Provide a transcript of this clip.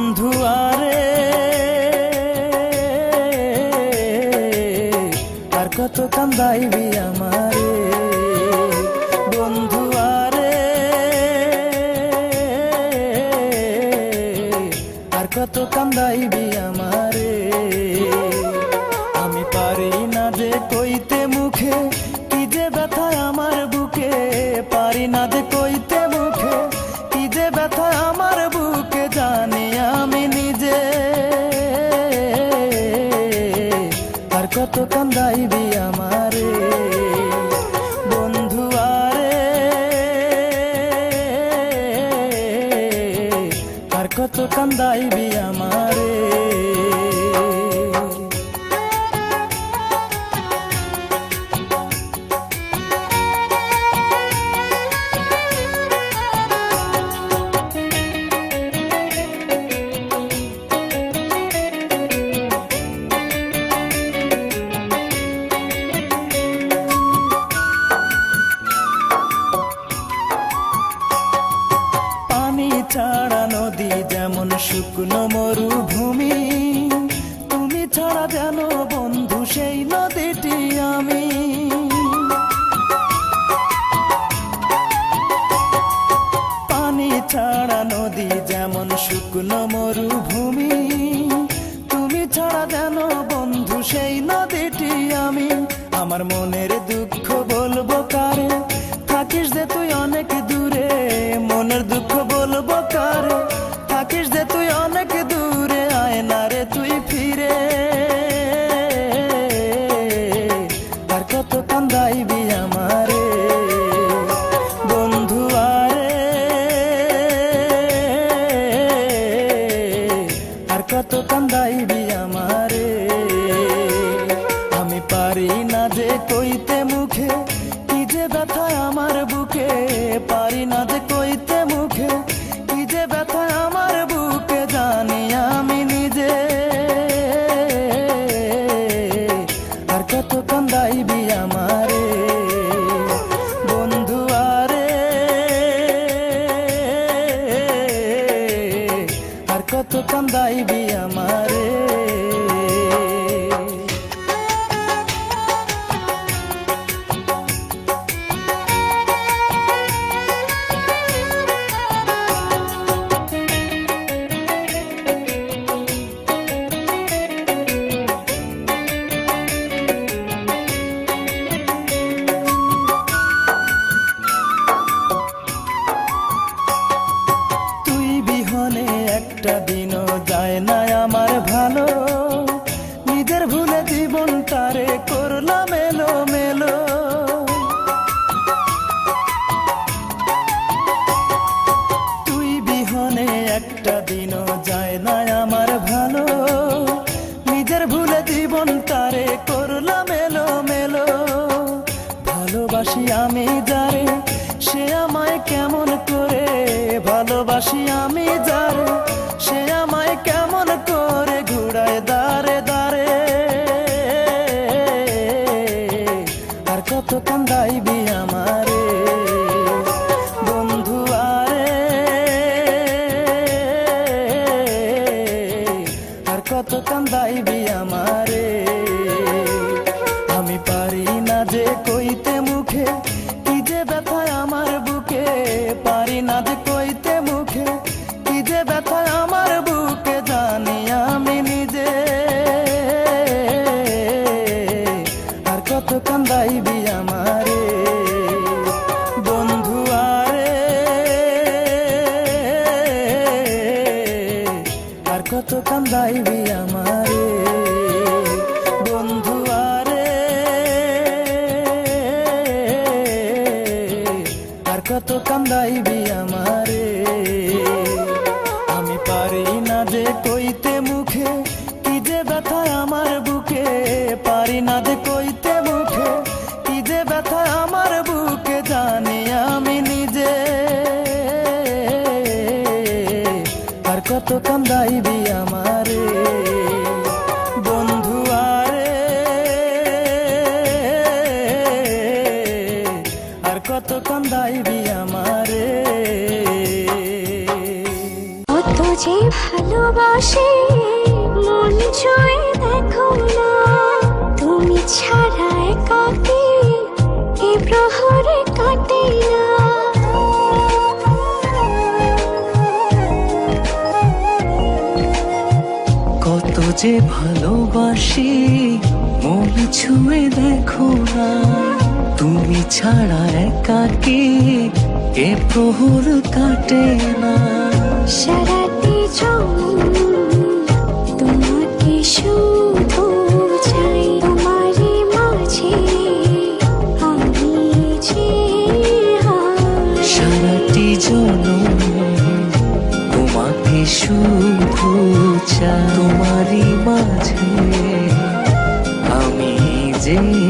বন্ধু আরে আর কত কান্দাইবি আমারে? বন্ধু আরে আর কত কান্দাইবি আমারে? কান্দাইবি আমারে। ছাড়া যেমন শুকনো মরুভূমি, তুমি ছাড়া যেন বন্ধু সেই নদীটি আমি। পানি ছাড়া নদী যেমন শুকনো মরুভূমি, তুমি ছাড়া যেন বন্ধু সেই নদীটি আমি। আমার মনের দুঃখ কত কান্দাইবি আমারে। আমি পারি না যে কইতে মুখে, কি যে ব্যথা আমার বুকে। পারি না যে কইতে মুখে, কি যে ব্যথা আমার বুকে, জানি আমি নিজে। আর কত কান্দাইবি আমারে। কত কান্দাইবি যায় না আমার ভালো। নিজের ভুলে জীবন তারে করলাম এলো মেলো তুই বিহনে একটা দিনও যায় না আমার ভালো। নিজের ভুলে জীবন তারে করলাম এলো মেলো ভালোবাসি আমি যারে, সে আমায় কেমন করে? ভালোবাসি আমি যারে কেমন করে ঘুরায় দাঁড়ে দারে আর কত কান্দাইবি আমারে কত কান্দাইবি আমারে। বন্ধু আরে আর কত কান্দাইবি আমারে। আমি পারি না যে কইতে কত কান্দাইবি আমারে? বন্ধু আরে, আর কত কান্দাইবি আমারে? কত যে ভালোবাসে, মন ছুঁয়ে দেখো না। তুমি ছাড়া একাকে, এ প্রহরে কাটে না। যে ভালোবাসি, মন ছুঁয়ে দেখো না। তুমি ছাড়া একাকে এ প্রহর কাটে না। সারাটি তোমাকে শুধু see